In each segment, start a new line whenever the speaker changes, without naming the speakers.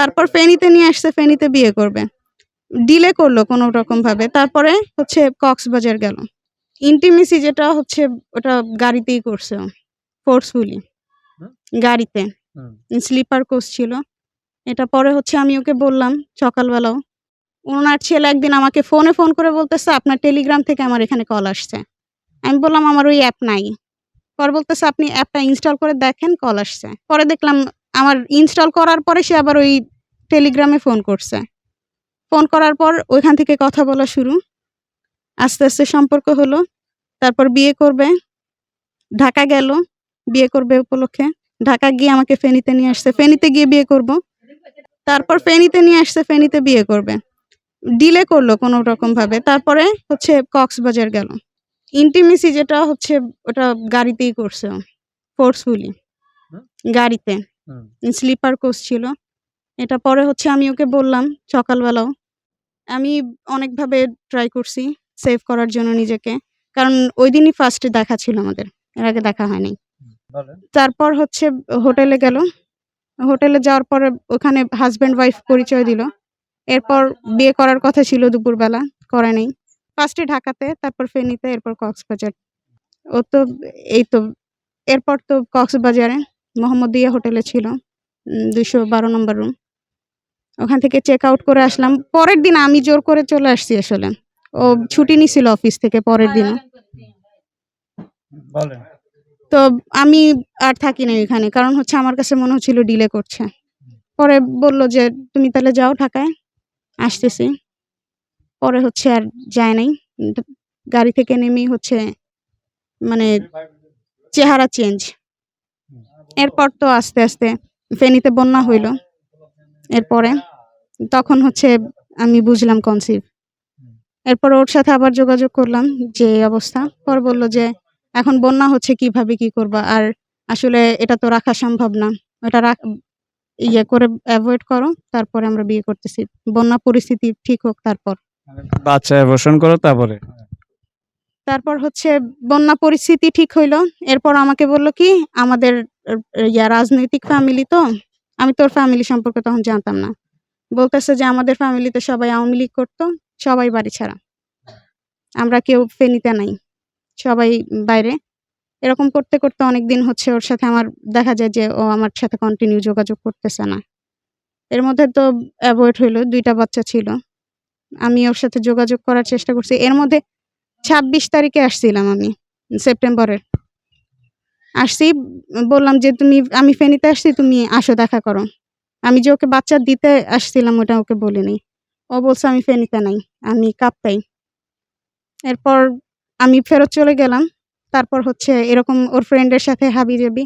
তারপর ফেনীতে নিয়ে আসছে ফেনীতে বিয়ে করবে। ডিলে করল কোনো রকম ভাবে। তারপরে হচ্ছে কক্সবাজার গেল। ইন্টিমেসি যেটা হচ্ছে ওটা গাড়িতেই করছে ফোর্সফুলি গাড়িতে। স্লিপার কোচ ছিল। এটা পরে হচ্ছে আমি ওকে বললাম সকালবেলাও। ওনার ছেলে একদিন আমাকে ফোনে ফোন করে বলতেছে আপনার টেলিগ্রাম থেকে আমার এখানে কল আসছে। আমি বললাম আমার ওই অ্যাপ নাই। পরে বলতেছে আপনি অ্যাপটা ইনস্টল করে দেখেন কল আসছে। পরে দেখলাম আমার ইনস্টল করার পরে সে আবার ওই টেলিগ্রামে ফোন করছে। ফোন করার পর ওইখান থেকে কথা বলা শুরু। আস্তে আস্তে সম্পর্ক হলো। তারপর বিয়ে করবে। ঢাকা গেল। বিয়ে করবে উপলক্ষে। ঢাকা গিয়ে আমাকে ফেনীতে নিয়ে আসছে। ফেনীতে গিয়ে বিয়ে করব। তারপর ফেনীতে নিয়ে আসছে ফেনীতে বিয়ে করবে। ডিলে করল কোনো রকম ভাবে। তারপরে হচ্ছে কক্সবাজার গেল। ইন্টিমেসি যেটা হচ্ছে ওটা গাড়িতেই করছে ফোর্সফুলি গাড়িতে।
হুম।
স্লিপার কোচ ছিল। এটা পরে হচ্ছে আমি ওকে বললাম সকালবেলাও। আমি অনেকভাবে ট্রাই করছি সেভ করার জন্য নিজেকে। কারণ ওই দিনই ফার্স্টে দেখা ছিল আমাদের। এর আগে দেখা হয়নি। তারপর হচ্ছে হোটেলে গেল। হোটেলে যাওয়ার পরে ওখানে হাজব্যান্ড ওয়াইফ পরিচয় দিল। এরপর বিয়ে করার কথা ছিল দুপুরবেলা করে নেই। ফার্স্টে ঢাকাতে তারপর ফেনীতে এরপর কক্সবাজার। ও তো এই তো এরপর তো কক্সবাজারে। মোহাম্মদিয়া হোটেলে ছিল। দুশো বারো নম্বর রুম ওখান থেকে চেক আউট করে আসলাম। পরের দিন আমি জোর করে চলে আসছি আসলে। ও ছুটি নিছিল অফিস থেকে পরের
বলেন।
তো আমি আর থাকি না এখানে কারণ হচ্ছে আমার কাছে মনে হচ্ছিল ডিলে করছে। পরে বলল যে তুমি তাহলে যাও ঢাকায় আসতেছি। পরে হচ্ছে আর যায় নাই। গাড়ি থেকে নেমেই হচ্ছে মানে চেহারা চেঞ্জ এরপর তো আস্তে আস্তে ফেনীতে বন্যা হইল। এরপরে তখন হচ্ছে আমি বুঝলাম কনসিভ এরপর ওর সাথে আবার যোগাযোগ করলাম যে অবস্থা। পর বলল যে এখন বন্যা হচ্ছে, কীভাবে কি করবা? আর আসলে এটা তো রাখা সম্ভব না। এটা রাখ ইয়ে করে অ্যাভয়েড করো, তারপরে আমরা বিয়ে করতেছি। বন্যা পরিস্থিতি ঠিক হোক তারপর।
বাচ্চা অ্যাবর্শন করো তারপরে।
তারপর হচ্ছে বন্যা পরিস্থিতি ঠিক হইল। এরপর আমাকে বলল কি, আমাদের ইয়া রাজনৈতিক ফ্যামিলি তো, আমি তোর ফ্যামিলি সম্পর্কে তখন জানতাম না। বলতেছে যে আমাদের ফ্যামিলিতে সবাই আওয়ামী লীগ করতো, সবাই বাড়ি ছাড়া। আমরা কেউ ফেনীতে নাই, সবাই বাইরে। এরকম করতে করতে অনেক দিন হচ্ছে ওর সাথে আমার, দেখা যায় যে ও আমার সাথে কন্টিনিউ যোগাযোগ করতেছে না। এর মধ্যে তো অ্যাভয়েড হইল, দুইটা বাচ্চা ছিল। আমি ওর সাথে যোগাযোগ করার চেষ্টা করছি। এর মধ্যে ছাব্বিশ তারিখে আসছিলাম আমি সেপ্টেম্বরের আসছি বললাম যে তুমি আমি ফেনীতে আসছি তুমি আসো দেখা করো। আমি যে ওকে বাচ্চা দিতে আসছিলাম ওটা ওকে বলিনি। ও বলছে আমি ফেনীতে নাই আমি কাপ্তাই। এরপর আমি ফেরত চলে গেলাম। তারপর হচ্ছে এরকম ওর ফ্রেন্ডের সাথে হাবি জাবি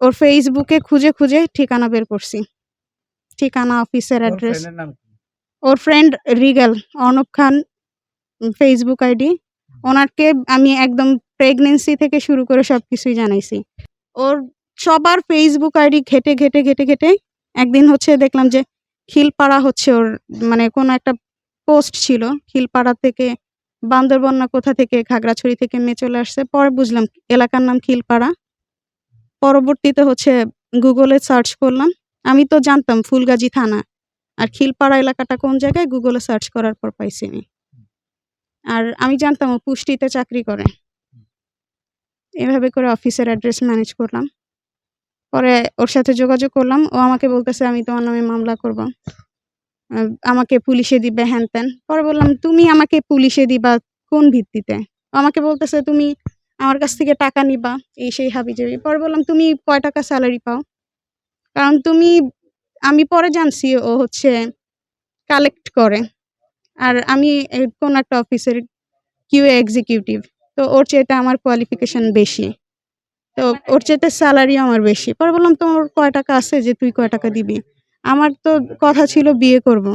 ওর ফেসবুকে খুঁজে খুঁজে ঠিকানা বের করছি। ঠিকানা অফিসের অ্যাড্রেস? ওর friend Rigel Arnab Khan Facebook ID ওনাকে আমি একদম প্রেগনেন্সি থেকে শুরু করে সব কিছুই জানাইছি। ওর সবার ফেসবুক আইডি ঘেটে ঘেটে ঘেটে ঘেটে একদিন হচ্ছে দেখলাম যে খিলপাড়া হচ্ছে ওর মানে কোনো একটা পোস্ট ছিল, খিলপাড়া থেকে বান্দরবন না কোথা থেকে, খাগড়াছড়ি থেকে মেয়ে চলে আসছে। পরে বুঝলাম এলাকার নাম খিলপাড়া। পরবর্তীতে হচ্ছে গুগলে সার্চ করলাম। আমি তো জানতাম ফুলগাজী থানা। আর খিলপাড়া এলাকাটা কোন জায়গায়? গুগলে সার্চ করার পর পাইছি আমি। আর আমি জানতাম ও পুষ্টিতে চাকরি করে। এভাবে করে অফিসের অ্যাড্রেস ম্যানেজ করলাম। পরে ওর সাথে যোগাযোগ করলাম। ও আমাকে বলতেছে, আমি তোমার নামে মামলা করব। আমাকে পুলিশে দিবে, হ্যান ত্যান। পরে বললাম, তুমি আমাকে পুলিশে দিবা কোন ভিত্তিতে? আমাকে বলতেছে, তুমি আমার কাছ থেকে টাকা নিবা, এই সেই হাবি জাবি পরে বললাম, তুমি কয় টাকা স্যালারি পাও? কারণ তুমি, আমি পরে জানছি ও হচ্ছে কালেক্ট করে। আর আমি কোন একটা অফিসের কিউ এক্সিকিউটিভ তো ওর চাইতে আমার কোয়ালিফিকেশন বেশি। তো ওর চাইতে স্যালারি আমার বেশি। পরে বললাম, তোমার কয় টাকা আছে যে তুই কয় টাকা দিবি? আমার তো কথা ছিল, বিয়ে করব।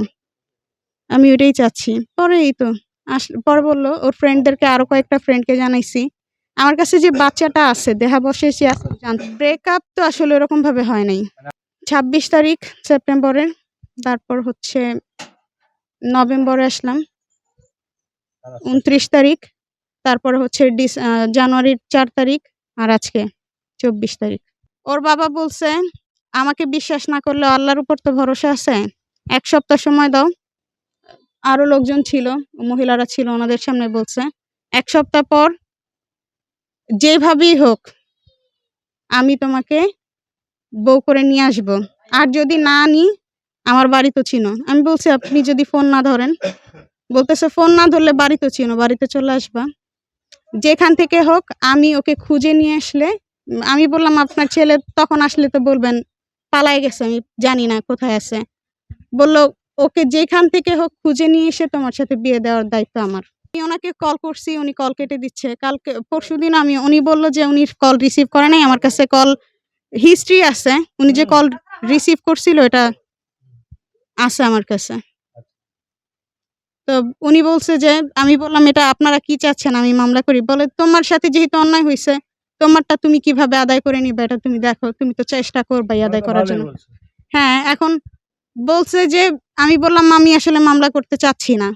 আমি ওটাই চাচ্ছি। পরে এই তো, আস, পরে বলল, ওর ফ্রেন্ডদেরকে আরও কয়েকটা ফ্রেন্ডকে জানাইছি। আমার কাছে যে বাচ্চাটা আছে দেহা বসে সে ব্রেকআপ তো আসলে ওরকম ভাবে হয় নাই। ছাব্বিশ তারিখ সেপ্টেম্বরের তারপর হচ্ছে নভেম্বরে আসলাম। উনত্রিশ তারিখ। তারপর হচ্ছে ডিস জানুয়ারির চার তারিখ আর আজকে চব্বিশ তারিখ। ওর বাবা বলছে আমাকে বিশ্বাস না করলে আল্লাহর উপর তো ভরসা আছে। এক সপ্তাহ সময় দাও। আরও লোকজন ছিল মহিলারা ছিল ওনাদের সামনে বলছে এক সপ্তাহ পর যেভাবেই হোক আমি তোমাকে বউ করে নিয়ে আসব। আর যদি না আনি আমার বাড়ি তো চিনো। আমি বলছি আপনি যদি ফোন না ধরেন বলতেছে ফোন না ধরলে বাড়ি তো চিনো বাড়িতে চলে আসবা। যেখান থেকে হোক আমি ওকে খুঁজে নিয়ে আসলে আমি বললাম আপনার ছেলে তখন আসলে তো বলবেন পালায় গেছে আমি জানি না কোথায় আছে। বলল ওকে যেখান থেকে হোক খুঁজে নিয়ে এসে তোমার সাথে বিয়ে দেওয়ার দায়িত্ব আমার। আমি ওনাকে কল করছি উনি কল কেটে দিচ্ছে। কালকে পরশুদিন আমি উনি বলল যে উনি কল রিসিভ করে নাই আমার কাছে কল হিস্ট্রি আছে। উনি যে কল রিসিভ করছিল এটা আছে আমার কাছে। তো উনি বলছে যে আমি বললাম এটা আপনারা কি চাচ্ছেন? আমি মামলা করি। বলে তোমার সাথে যেহেতু অন্যায় হয়েছে তোমারটা তুমি কীভাবে আদায় করে নিবে? এটা তুমি দেখো তুমি তো চেষ্টা করবে আদায় করার জন্য। হ্যাঁ এখন বলছে যে আমি বললাম আমি আসলে মামলা করতে চাচ্ছি না।